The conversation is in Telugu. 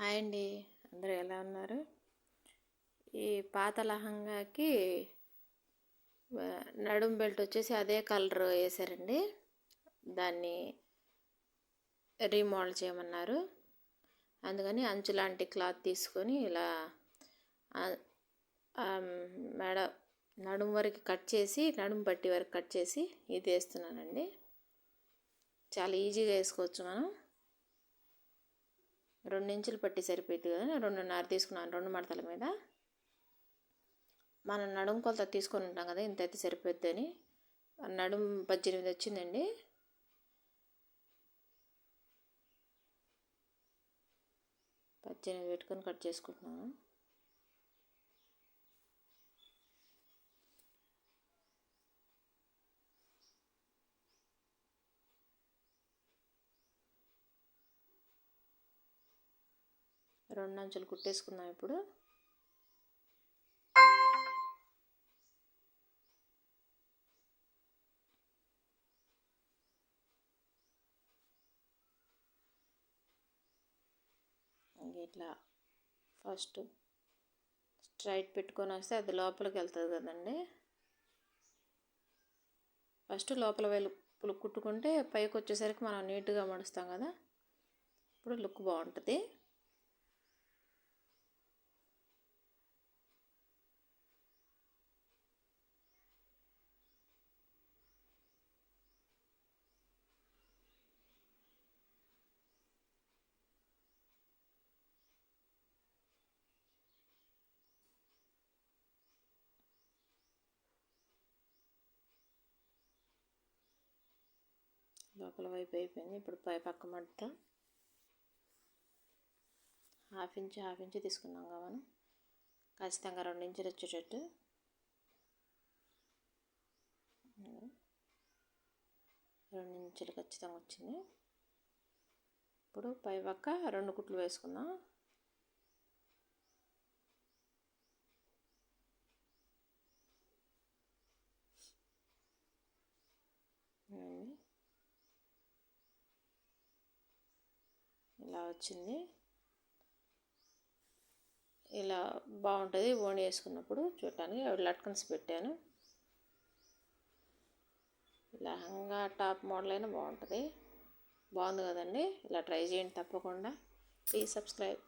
హాయ్ అండి. అందరూ ఎలా ఉన్నారు? ఈ పాత లహంగాకి నడుం బెల్ట్ వచ్చేసి అదే కలర్ వేసారండి. దాన్ని రీమోడల్ చేయమన్నారు. అందుకని అంచు లాంటి క్లాత్ తీసుకొని ఇలా మెడ నడుం వరకు కట్ చేసి నడుం పట్టి వరకు కట్ చేసి ఇది వేస్తున్నానండి. చాలా ఈజీగా వేసుకోవచ్చు మనం. రెండు ఇంచులు పట్టి సరిపోయింది కదా రెండున్నర తీసుకున్నాను రెండు మడతల మీద. మనం నడుము కొలత తీసుకొని ఉంటాం కదా ఇంత అయితే సరిపోద్ది అని నడుము పద్దెనిమిది వచ్చిందండి. పద్దెనిమిది పెట్టుకొని కట్ చేసుకుంటున్నాను. రెండు అంచులు కుట్టేసుకుందాం ఇప్పుడు. ఇట్లా ఫస్ట్ స్ట్రైట్ పెట్టుకొని వస్తే అది లోపలికి వెళ్తుంది కదండి. ఫస్ట్ లోపల వెలుపులు కుట్టుకుంటే పైకి వచ్చేసరికి మనం నీట్గా మడుస్తాం కదా. ఇప్పుడు లుక్ బాగుంటుంది. లోపల వైపు అయిపోయింది. ఇప్పుడు పై పక్క మడత హాఫ్ ఇంచ్ హాఫ్ ఇంచ్ తీసుకున్నాం కదా మనం. ఖచ్చితంగా రెండు ఇంచులు వచ్చేటట్టు. రెండు ఇంచులు ఖచ్చితంగా వచ్చింది. ఇప్పుడు పై పక్క రెండు కుట్లు వేసుకుందాం. ఇలా వచ్చింది. ఇలా బాగుంటుంది. ఓణి వేసుకున్నప్పుడు చూడటానికి అవి లట్కన్స్ పెట్టాను. లహంగా టాప్ మోడల్ అయినా బాగుంటుంది. బాగుంది కదండి. ఇలా ట్రై చేయండి తప్పకుండా. Please subscribe.